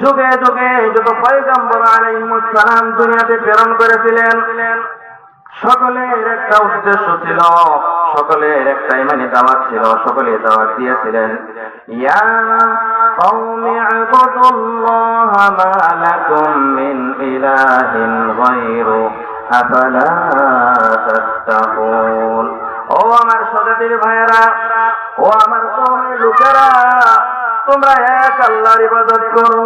যুগে যুগে যত পয়গম্বর দুনিয়াতে প্রেরণ করেছিলেন, সকলের একটা উদ্দেশ্য ছিল, সকলের একটা ইমানি দাওয়াত ছিল, সকলে দাওয়াত দিয়েছিলেন ও আমার স্বজাতির ভাইয়েরা, ও আমার লোকেরা তোমরা এক আল্লাহর ইবাদত করো।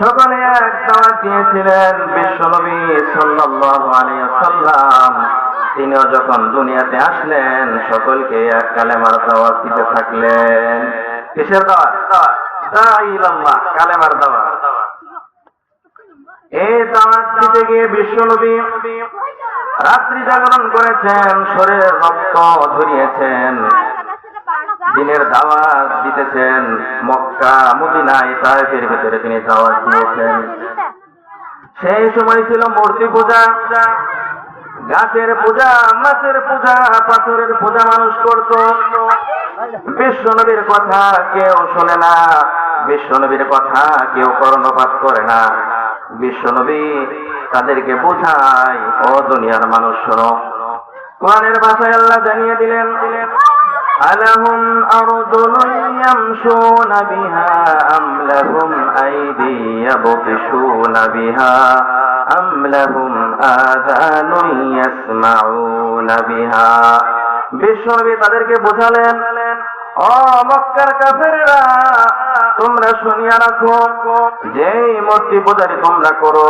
সকলে এক দাওয়াত দিয়েছিলেন বিশ্বনবী সাল্লাল্লাহু আলাইহি ওয়াসাল্লাম। তিনিও যখন দুনিয়াতে আসলেন, সকলকে এক কালেমার দাওয়াত দিতে থাকলেন। কিসের দাওয়াত? দাওয়াত কালেমার দাওয়াত। এই দাওয়াত দিতে গিয়ে বিশ্বনবী রাত্রি জাগরণ করেছেন, শরীরের রক্ত ঝরিয়েছেন। দিনের দাওয়াত দিতেছেন মক্কা, মদিনায়, তাইফের ভিতরে তিনি দাওয়াত দিয়েছেন। সেই সময় ছিল মূর্তি পূজা, গাছের পূজা, মাছের পূজা, পাথরের পূজা মানুষ করত। বিশ্বনবীর কথা কেউ শোনে না বিশ্বনবীর কথা কেউ কর্ণপাত করে না। বিশ্বনবী তাদেরকে বোঝায়, ও দুনিয়ার মানুষ শোনো। কোরআনের ভাষায় আল্লাহ জানিয়ে দিলেন ألهم أرجل يمشون بها أم لهم أيدي يبطشون بها أم لهم آذان يسمعون بها বিশ্বনবী তাদেরকে বোঝালেন ও মক্কার কাফেরেরা তোমরা শুনিয়া রাখো যে মূর্তি পূজারি তোমরা করো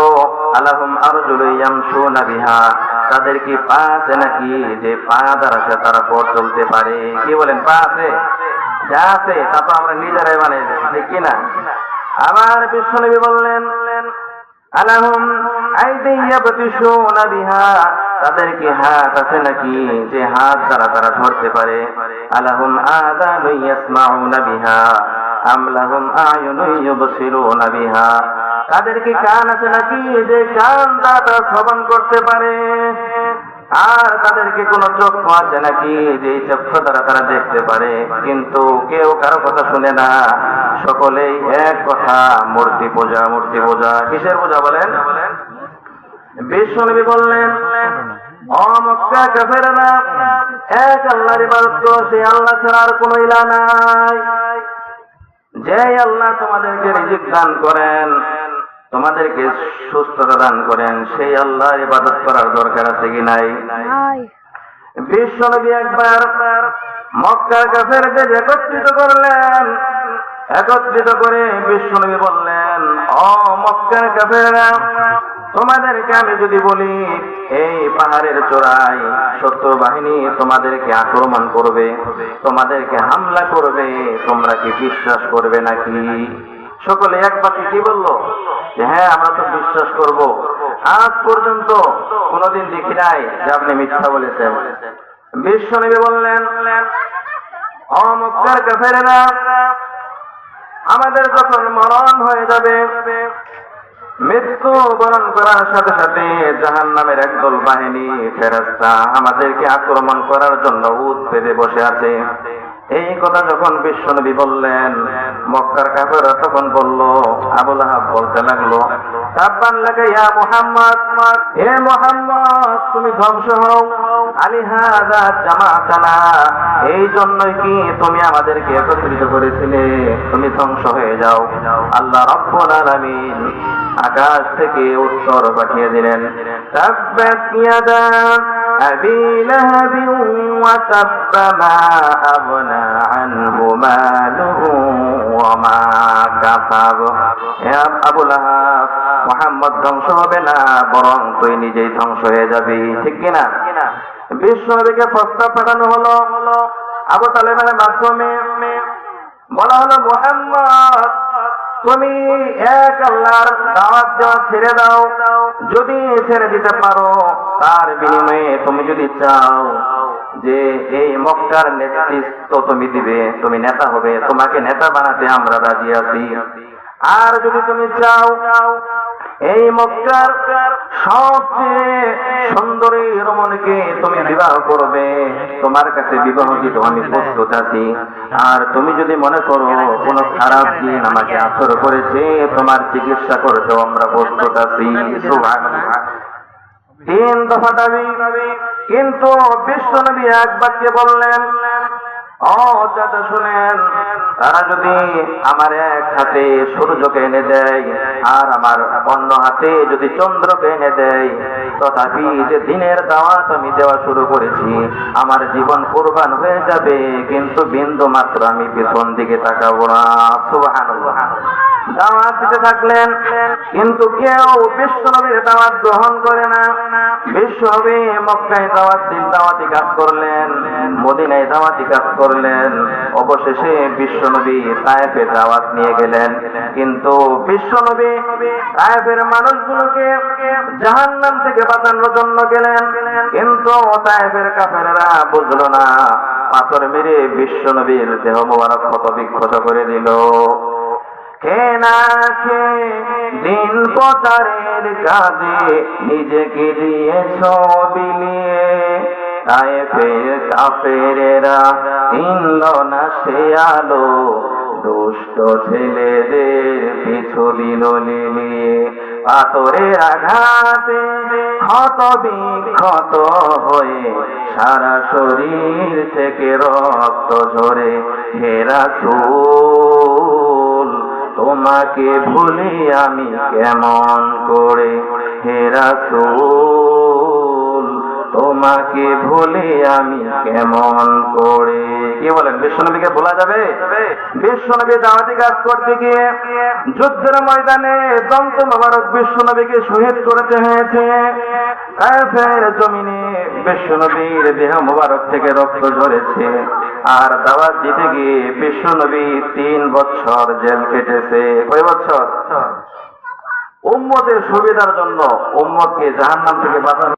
আলাহুম আরজুল ইয়ামশুনা বিহা তাদের কি পা আছে নাকি যে পা দ্বারা সে তারা পথ চলতে পারে? কি বলেন, পা আছে? যা আছে, তা তো আমরা নিজেরাই মানে ঠিক কিনা আমার বিশ্বনবী বললেন, আলাহুম আইদিয়া প্রতিশুনা বিহা তাদের কি হাত আছে নাকি যে হাত দ্বারা তারা ধরতে পারে? আলাহুম ইয়াসমাউনা বিহা আম লাহুম বিহা তাদের কি কান আছে নাকি? যে কান তারা শ্রবণ করতে পারে। আর তাদেরকে কোন চক্ষু আছে নাকি? যে চক্ষু দ্বারা তারা দেখতে পারে। কিন্তু কেউ কারও কথা শুনে না। সকলেই এক কথা, মূর্তি পূজা মূর্তি পূজা। কিসের পূজা বলেন? বিশ্বনবী বললেন এক আল্লাহর ইবাদত সেই আল্লাহ ছাড়া আর কোনো ইলা নাই। যে আল্লাহ তোমাদেরকে রিজিক দান করেন তোমাদেরকে সুস্থতা দান করেন। সেই আল্লাহর ইবাদত করার দরকার আছে কি নাই? বিশ্বনবী একবার মক্কার কাফেরদের একত্রিত করলেন। একত্রিত করে বিশ্বনবী বললেন ও মক্কার কাফেররা তোমাদেরকে আমি যদি বলি এই পাহাড়ের চূড়ায় শত্রু বাহিনী তোমাদেরকে আক্রমণ করবে তোমাদেরকে হামলা করবে তোমরা কি বিশ্বাস করবে নাকি? সকলে এক বাকি কি বলল? যে হ্যাঁ আমরা তো বিশ্বাস করব। আজ পর্যন্ত কোনোদিন দেখি নাই যে আপনি মিথ্যা বলেছেন। বিশ্বনবী বললেন অমক্কার কাফেরেরা, আমাদের যখন মরণ হয়ে যাবে, মৃত্যু বরণ করার সাথে সাথে জাহান নামের একদল বাহিনী ফেরাস্তা আমাদেরকে আক্রমণ করার জন্য উদ পেতে বসে আছে। এই কথা যখন বিশ্বনবী বললেন মক্কার কাফেরা তখন বলল আবুল আহাব বলতে লাগল লাগে, ইয়া মুহাম্মদ। হে মুহাম্মদ, তুমি ধ্বংস হও। হাদা জামাতানা, এই জন্যই কি তুমি আমাদেরকে একত্রিত করেছিলে? তুমি ধ্বংস হয়ে যাও। আল্লাহ রব্বুল আলামিন আকাশ থেকে উত্তর পাঠিয়ে দিলেন। তাব্বাত ইয়াদা আবি লাহাব ওয়া তাব্বা মা আগনা আনহু মালুহু ওয়া মা লাহাব ধ্বংস হবে না, বরং তুই নিজেই ধ্বংস হয়ে যাবি। ঠিক কিনা বিশ্বনবীকে প্রস্তাব পাঠানো হলো আবু তালেবের মাধ্যমে। বলা হলো, মোহাম্মদ, তুমি এক আল্লাহর দাওয়াত দেওয়া ছেড়ে দাও। যদি ছেড়ে দিতে পারো, তার বিনিময়ে তুমি যদি চাও যে এই মক্কার নেতৃত্ব তুমি দিবে, তুমি নেতা হবে, তোমাকে নেতা বানাতে আমরা রাজি আছি। আর যদি তুমি চাও, এই মক্কার সবচেয়ে সুন্দরী রমণীকে তুমি বিবাহ করবে। তোমার কাছে বিবাহ দিতে আমি প্রস্তুত আছি। আর তুমি যদি মনে করো, কোনো খারাপ দিন আমাকে আসর করেছে, তোমার চিকিৎসা করতেও আমরা প্রস্তুত আছি। তিন দফা দাবি কিন্তু বিশ্বনবী এক বাক্যে বললেন শুনেন, তারা যদি আমার এক হাতে সূর্যকে এনে দেয়, আর আমার অন্য হাতে যদি চন্দ্রকে এনে দেয়, তথাপি যে দিনের দাওয়াত আমি দেওয়া শুরু করেছি, আমার জীবন কোরবান হয়ে যাবে, কিন্তু বিন্দু মাত্র আমি পেছন দিকে তাকাবো না। সুবহানাল্লাহ। দাওয়াত দিতে থাকলেন, কিন্তু কেউ বিশ্বনবীর দাওয়াত গ্রহণ করে না। বিশ্বনবী মক্কায় দাওয়াত দিন, দাওয়াতি কাজ করলেন, মদিনায় দাওয়াতি কাজ করলেন, অবশেষে বিশ্বনবী তায়েফে দাওয়াত নিয়ে গেলেন। কিন্তু বিশ্বনবী তায়েফের মানুষগুলোকে জাহান্নাম থেকে বাঁচানোর জন্য গেলেন, কিন্তু তায়েফের কাফেরেরা বুঝলো না, পাথর মেরে বিশ্বনবীর দেহ মোবারক ক্ষত বিক্ষত করে দিল। কে না কে দিন প্রচারের কাজে নিজেকে দিয়েছ বিলিয়ে তায়েফের কাফেরেরা চিনল না সে আলো, দুষ্ট ছেলেদের পিছু দিল লিলিয়ে পাথরের আঘাতে ক্ষত বিক্ষত হয়ে সারা শরীর থেকে রক্ত ঝরে হেরা চুল তোমাকে ভুলি আমি কেমন করে? হেরা তোমাকে ভুলি আমি কেমন করে? কি বলেন, বিশ্বনবীকে ভোলা যাবে? বিশ্বনবী দাওয়াতি কাজ করতে গিয়ে যুদ্ধের ময়দানে দন্ত মোবারক বিশ্বনবীকে শহীদ করতে হয়েছে। কাফের জমিনে বিশ্বনবীর দেহ মোবারক থেকে রক্ত ঝরেছে। আর দাওয়াত দিতে গিয়ে বিশ্বনবী তিন বছর জেল কেটেছে। কয় বছর? উম্মতের সুবিধার জন্য উম্মতকে জাহান্নাম থেকে বাঁচানো